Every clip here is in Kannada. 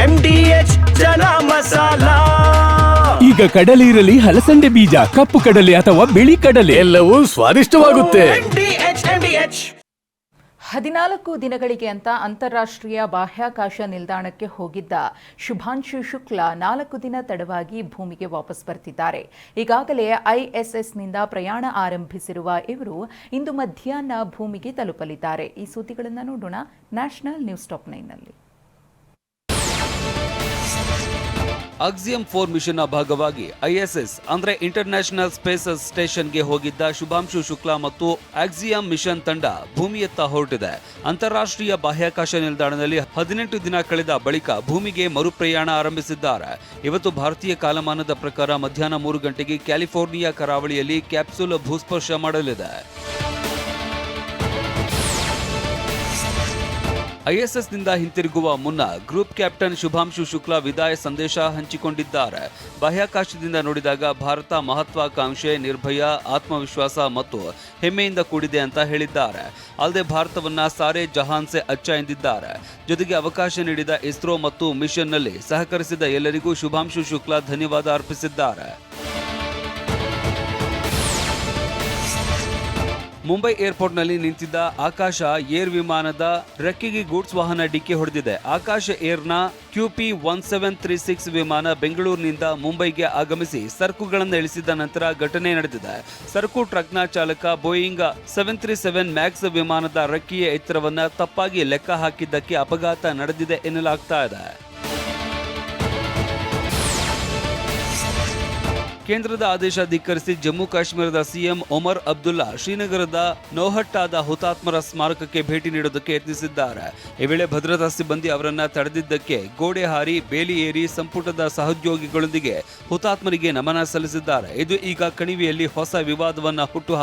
M D H chana masala. ಈಗ ಕಡಲೆ ಇರಲಿ ಹಲಸಂಡೆ ಬೀಜ ಕಪ್ಪು ಕಡಲೆ ಅಥವಾ ಬಿಳಿ ಕಡಲೆ. ಎಲ್ಲವೂ ಸ್ವಾದಿಷ್ಟವಾಗುತ್ತೆ. M D H M D H ಹದಿನಾಲ್ಕು ದಿನಗಳಿಗೆ ಅಂತ ಅಂತಾರಾಷ್ಟ್ರೀಯ ಬಾಹ್ಯಾಕಾಶ ನಿಲ್ದಾಣಕ್ಕೆ ಹೋಗಿದ್ದ ಶುಭಾಂಶು ಶುಕ್ಲಾ ನಾಲ್ಕು ದಿನ ತಡವಾಗಿ ಭೂಮಿಗೆ ವಾಪಸ್ ಬರ್ತಿದ್ದಾರೆ. ಈಗಾಗಲೇ ಐಎಸ್ಎಸ್ನಿಂದ ಪ್ರಯಾಣ ಆರಂಭಿಸಿರುವ ಇವರು ಇಂದು ಮಧ್ಯಾಹ್ನ ಭೂಮಿಗೆ ತಲುಪಲಿದ್ದಾರೆ. ಈ ಸುದ್ದಿಗಳನ್ನು ನೋಡೋಣ ನ್ಯಾಷನಲ್ ನ್ಯೂಸ್ ಟಾಪ್ ನೈನ್ನಲ್ಲಿ ಅಕ್ಸಿಯಂ ಫೋರ್ ಮಿಷನ್ನ ಭಾಗವಾಗಿ ಐಎಸ್ಎಸ್, ಅಂದ್ರೆ ಇಂಟರ್ನ್ಯಾಷನಲ್ ಸ್ಪೇಸಸ್ ಸ್ಟೇಷನ್ಗೆ ಹೋಗಿದ್ದ ಶುಭಾಂಶು ಶುಕ್ಲಾ ಮತ್ತು ಆಕ್ಸಿಯಂ ಮಿಷನ್ ತಂಡ ಭೂಮಿಯತ್ತ ಹೊರಟಿದೆ. ಅಂತಾರಾಷ್ಟ್ರೀಯ ಬಾಹ್ಯಾಕಾಶ ನಿಲ್ದಾಣದಲ್ಲಿ ಹದಿನೆಂಟು ದಿನ ಕಳೆದ ಬಳಿಕ ಭೂಮಿಗೆ ಮರುಪ್ರಯಾಣ ಆರಂಭಿಸಿದ್ದಾರೆ. ಇವತ್ತು ಭಾರತೀಯ ಕಾಲಮಾನದ ಪ್ರಕಾರ ಮಧ್ಯಾಹ್ನ ಮೂರು ಗಂಟೆಗೆ ಕ್ಯಾಲಿಫೋರ್ನಿಯಾ ಕರಾವಳಿಯಲ್ಲಿ ಕ್ಯಾಪ್ಸೂಲ್ ಭೂಸ್ಪರ್ಶ ಮಾಡಲಿದೆ. ಐಎಸ್ಎಸ್ನಿಂದ ಹಿಂತಿರುಗುವ ಮುನ್ನ ಗ್ರೂಪ್ ಕ್ಯಾಪ್ಟನ್ ಶುಭಾಂಶು ಶುಕ್ಲಾ ವಿದಾಯ ಸಂದೇಶ ಹಂಚಿಕೊಂಡಿದ್ದಾರೆ. ಬಾಹ್ಯಾಕಾಶದಿಂದ ನೋಡಿದಾಗ ಭಾರತ ಮಹತ್ವಾಕಾಂಕ್ಷೆ, ನಿರ್ಭಯ, ಆತ್ಮವಿಶ್ವಾಸ ಮತ್ತು ಹೆಮ್ಮೆಯಿಂದ ಕೂಡಿದೆ ಅಂತ ಹೇಳಿದ್ದಾರೆ. ಅಲ್ಲದೆ ಭಾರತವನ್ನ ಸಾರೆ ಜಹಾನ್ ಸೆ ಅಚ್ಚ ಎಂದಿದ್ದಾರೆ. ಜೊತೆಗೆ ಅವಕಾಶ ನೀಡಿದ ಇಸ್ರೋ ಮತ್ತು ಮಿಷನ್ನಲ್ಲಿ ಸಹಕರಿಸಿದ ಎಲ್ಲರಿಗೂ ಶುಭಾಂಶು ಶುಕ್ಲಾ ಧನ್ಯವಾದ ಅರ್ಪಿಸಿದ್ದಾರೆ. ಮುಂಬೈ ಏರ್ಪೋರ್ಟ್ನಲ್ಲಿ ನಿಂತಿದ್ದ ಆಕಾಶ ಏರ್ ವಿಮಾನದ ರೆಕ್ಕೆಗೆ ಗೂಡ್ಸ್ ವಾಹನ ಡಿಕ್ಕಿ ಹೊಡೆದಿದೆ. Akasa ಏರ್ನ QP one seven three six ವಿಮಾನ ಬೆಂಗಳೂರಿನಿಂದ ಮುಂಬೈಗೆ ಆಗಮಿಸಿ ಸರಕುಗಳನ್ನು ಇಳಿಸಿದ ನಂತರ ಘಟನೆ ನಡೆದಿದೆ. ಸರಕು ಟ್ರಕ್ನ ಚಾಲಕ Boeing seven three seven max ವಿಮಾನದ ರೆಕ್ಕಿಯ ಎತ್ತರವನ್ನು ತಪ್ಪಾಗಿ ಲೆಕ್ಕ ಹಾಕಿದ್ದಕ್ಕೆ ಅಪಘಾತ ನಡೆದಿದೆ ಎನ್ನಲಾಗ್ತಾ ಇದೆ. ಕೇಂದ್ರದ ಆದೇಶ ಧಿಕ್ಕರಿಸಿ ಜಮ್ಮು ಕಾಶ್ಮೀರದ ಸಿಎಂ ಒಮರ್ ಅಬ್ದುಲ್ಲಾ ಶ್ರೀನಗರದ ನೋಹಟ್ಟಾದ ಹುತಾತ್ಮರ ಸ್ಮಾರಕಕ್ಕೆ ಭೇಟಿ ನೀಡೋದಕ್ಕೆ ಯತ್ನಿಸಿದ್ದಾರೆ. ಈ ವೇಳೆ ಭದ್ರತಾ ಸಿಬ್ಬಂದಿ ಅವರನ್ನ ತಡೆದಿದ್ದಕ್ಕೆ ಗೋಡೆ ಹಾರಿ, ಬೇಲಿ ಏರಿ ಸಂಪುಟದ ಸಹೋದ್ಯೋಗಿಗಳೊಂದಿಗೆ ಹುತಾತ್ಮರಿಗೆ ನಮನ ಸಲ್ಲಿಸಿದ್ದಾರೆ. ಇದು ಈಗ ಕಣಿವೆಯಲ್ಲಿ ಹೊಸ ವಿವಾದವನ್ನ ಹುಟ್ಟು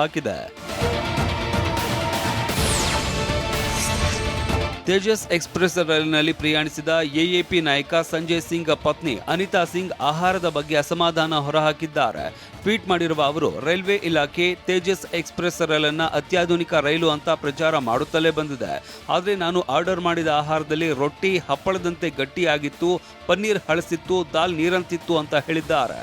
ತೇಜಸ್ ಎಕ್ಸ್ಪ್ರೆಸ್ ರೈಲಿನಲ್ಲಿ ಪ್ರಯಾಣಿಸಿದ ಎಎಪಿ ನಾಯಕ ಸಂಜಯ್ ಸಿಂಗ್ ಪತ್ನಿ ಅನಿತಾ ಸಿಂಗ್ ಆಹಾರದ ಬಗ್ಗೆ ಅಸಮಾಧಾನ ಹೊರಹಾಕಿದ್ದಾರೆ. ಟ್ವೀಟ್ ಮಾಡಿರುವ ಅವರು, ರೈಲ್ವೆ ಇಲಾಖೆ ತೇಜಸ್ ಎಕ್ಸ್ಪ್ರೆಸ್ ರೈಲನ್ನು ಅತ್ಯಾಧುನಿಕ ರೈಲು ಅಂತ ಪ್ರಚಾರ ಮಾಡುತ್ತಲೇ ಬಂದಿದೆ. ಆದರೆ ನಾನು ಆರ್ಡರ್ ಮಾಡಿದ ಆಹಾರದಲ್ಲಿ ರೊಟ್ಟಿ, ಹಪ್ಪಳದಂತೆ ಗಟ್ಟಿಯಾಗಿತ್ತು, ಪನ್ನೀರ್ ಹಳಸಿತ್ತು, ದಾಲ್ ನೀರಂತಿತ್ತು ಅಂತ ಹೇಳಿದ್ದಾರೆ.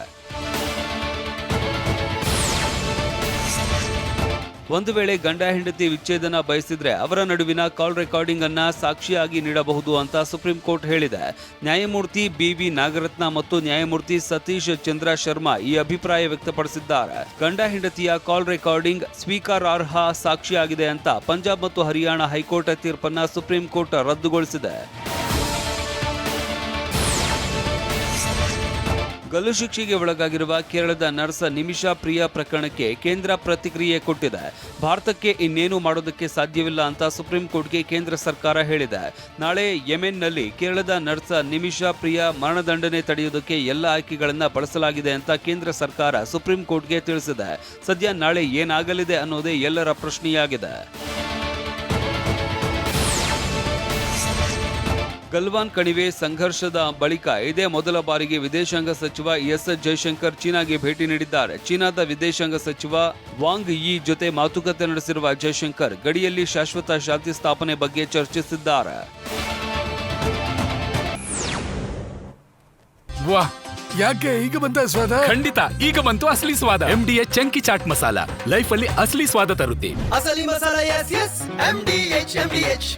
ಒಂದು ವೇಳೆ ಗಂಡ ಹೆಂಡತಿ ವಿಚ್ಛೇದನ ಬಯಸಿದ್ರೆ ಅವರ ನಡುವಿನ ಕಾಲ್ ರೆಕಾರ್ಡಿಂಗ್ ಅನ್ನ ಸಾಕ್ಷಿಯಾಗಿ ನೀಡಬಹುದು ಅಂತ ಸುಪ್ರೀಂ ಕೋರ್ಟ್ ಹೇಳಿದೆ. ನ್ಯಾಯಮೂರ್ತಿ ಬಿ ವಿ ನಾಗರತ್ನ ಮತ್ತು ನ್ಯಾಯಮೂರ್ತಿ ಸತೀಶ್ ಚಂದ್ರ ಶರ್ಮಾ ಈ ಅಭಿಪ್ರಾಯ ವ್ಯಕ್ತಪಡಿಸಿದ್ದಾರೆ. ಗಂಡ ಹೆಂಡತಿಯ ಕಾಲ್ ರೆಕಾರ್ಡಿಂಗ್ ಸ್ವೀಕಾರಾರ್ಹ ಸಾಕ್ಷಿಯಾಗಿದೆ ಅಂತ ಪಂಜಾಬ್ ಮತ್ತು ಹರಿಯಾಣ ಹೈಕೋರ್ಟ್ ತೀರ್ಪನ್ನ ಸುಪ್ರೀಂ ಕೋರ್ಟ್ ರದ್ದುಗೊಳಿಸಿದೆ. ಗಲ್ಲು ಶಿಕ್ಷೆಗೆ ಒಳಗಾಗಿರುವ ಕೇರಳದ ನರ್ಸ ನಿಮಿಷಾ ಪ್ರಿಯಾ ಪ್ರಕರಣಕ್ಕೆ ಕೇಂದ್ರ ಪ್ರತಿಕ್ರಿಯೆ ಕೊಟ್ಟಿದೆ. ಭಾರತಕ್ಕೆ ಇನ್ನೇನು ಮಾಡೋದಕ್ಕೆ ಸಾಧ್ಯವಿಲ್ಲ ಅಂತ ಸುಪ್ರೀಂ ಕೋರ್ಟ್ಗೆ ಕೇಂದ್ರ ಸರ್ಕಾರ ಹೇಳಿದೆ. ನಾಳೆ ಯೆಮೆನ್ನಲ್ಲಿ ಕೇರಳದ ನರ್ಸ ನಿಮಿಷಾ ಪ್ರಿಯಾ ಮರಣದಂಡನೆ ತಡೆಯುವುದಕ್ಕೆ ಎಲ್ಲ ಆಯ್ಕೆಗಳನ್ನು ಬಳಸಲಾಗಿದೆ ಅಂತ ಕೇಂದ್ರ ಸರ್ಕಾರ ಸುಪ್ರೀಂ ಕೋರ್ಟ್ಗೆ ತಿಳಿಸಿದೆ. ಸದ್ಯ ನಾಳೆ ಏನಾಗಲಿದೆ ಅನ್ನೋದೇ ಎಲ್ಲರ ಪ್ರಶ್ನೆಯಾಗಿದೆ. ಗಲ್ವಾನ್ ಕಣಿವೆ ಸಂಘರ್ಷದ ಬಳಿಕ ಇದೇ ಮೊದಲ ಬಾರಿಗೆ ವಿದೇಶಾಂಗ ಸಚಿವ ಎಸ್ ಜೈಶಂಕರ್ ಚೀನಾಗೆ ಭೇಟಿ ನೀಡಿದ್ದಾರೆ. ಚೀನಾದ ವಿದೇಶಾಂಗ ಸಚಿವ ವಾಂಗ್ ಯಿ ಜೊತೆ ಮಾತುಕತೆ ನಡೆಸಿರುವ ಜೈಶಂಕರ್ ಗಡಿಯಲ್ಲಿ ಶಾಶ್ವತ ಶಾಂತಿ ಸ್ಥಾಪನೆ ಬಗ್ಗೆ ಚರ್ಚಿಸಿದ್ದಾರೆ. ವಾಹ್ ಯಾಕೆ ಈಗ ಬಂತ ಸ್ವಾದ? ಖಂಡಿತ ಈಗ ಬಂತು ಅಸಲಿ ಸ್ವಾದ. M D H chunky chaat masala. Life ಅಲ್ಲಿ ಅಸಲಿ ಸ್ವಾದ ತರುತ್ತೆ. ಅಸಲಿ ಮಸಾಲ ಎಸ್ S M D H M D H